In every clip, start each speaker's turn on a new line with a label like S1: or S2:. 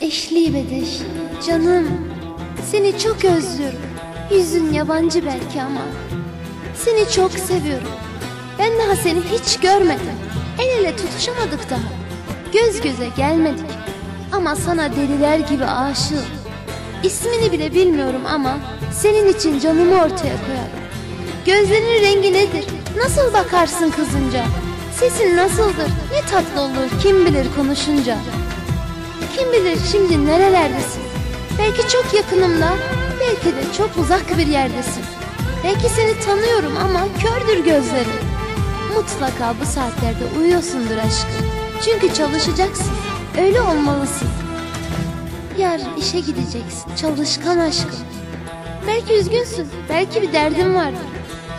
S1: Dich. Canım. Seni çok özlüyorum. Yüzün yabancı belki ama. Seni çok seviyorum. Ben daha seni hiç görmedim. El ele tutuşamadık daha. Göz göze gelmedik. Ama sana deliler gibi aşığım. İsmini bile bilmiyorum ama senin için canımı ortaya koyarım. Gözlerinin rengi nedir? Nasıl bakarsın kızınca? Sesin nasıldır? Ne tatlı olur kim bilir konuşunca. Kim bilir şimdi nerelerdesin? Belki çok yakınımda, belki de çok uzak bir yerdesin. Belki seni tanıyorum ama kördür gözlerim. Mutlaka bu saatlerde uyuyorsundur aşkım. Çünkü çalışacaksın. Öyle olmalısın. Yarın işe gideceksin. Çalışkan aşkım. Belki üzgünsün. Belki bir derdin vardır.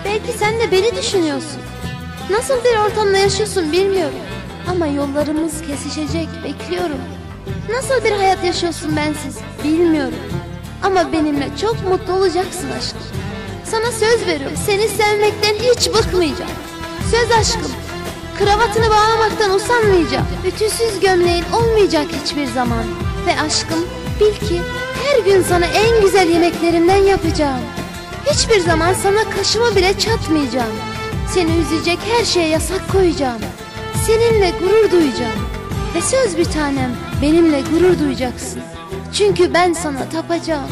S1: Belki sen de beni düşünüyorsun. Nasıl bir ortamda yaşıyorsun bilmiyorum. Ama yollarımız kesişecek. Bekliyorum. Nasıl bir hayat yaşıyorsun bensiz bilmiyorum. Ama benimle çok mutlu olacaksın aşkım. Sana söz veriyorum seni sevmekten hiç bıkmayacağım. Söz aşkım. Kravatını bağlamaktan usanmayacağım. Ütüsüz gömleğin olmayacak hiçbir zaman. Ve aşkım bil ki her gün sana en güzel yemeklerimden yapacağım. Hiçbir zaman sana kaşımı bile çatmayacağım. Seni üzecek her şeye yasak koyacağım. Seninle gurur duyacağım. Ve söz bir tanem benimle gurur duyacaksın. Çünkü ben sana tapacağım.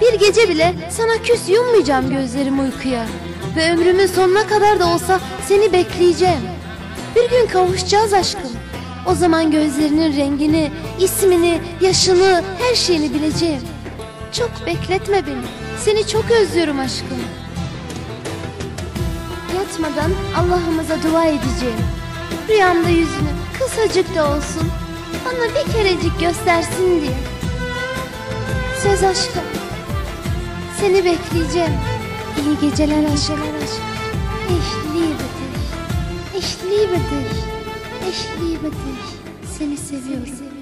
S1: Bir gece bile sana küs yummayacağım gözlerim uykuya. Ve ömrümün sonuna kadar da olsa seni bekleyeceğim. Bir gün kavuşacağız aşkım. O zaman gözlerinin rengini, ismini, yaşını, her şeyini bileceğim. Çok bekletme beni. Seni çok özlüyorum aşkım. Yatmadan Allah'ımıza dua edeceğim. Rüyamda yüzünü kısacık da olsun bana bir kerecik göstersin diye. Söz aşkım. Seni bekleyeceğim. İyi geceler aşkım. Ich liebe dich. Ich liebe dich. Ich liebe dich. Seni seviyorum.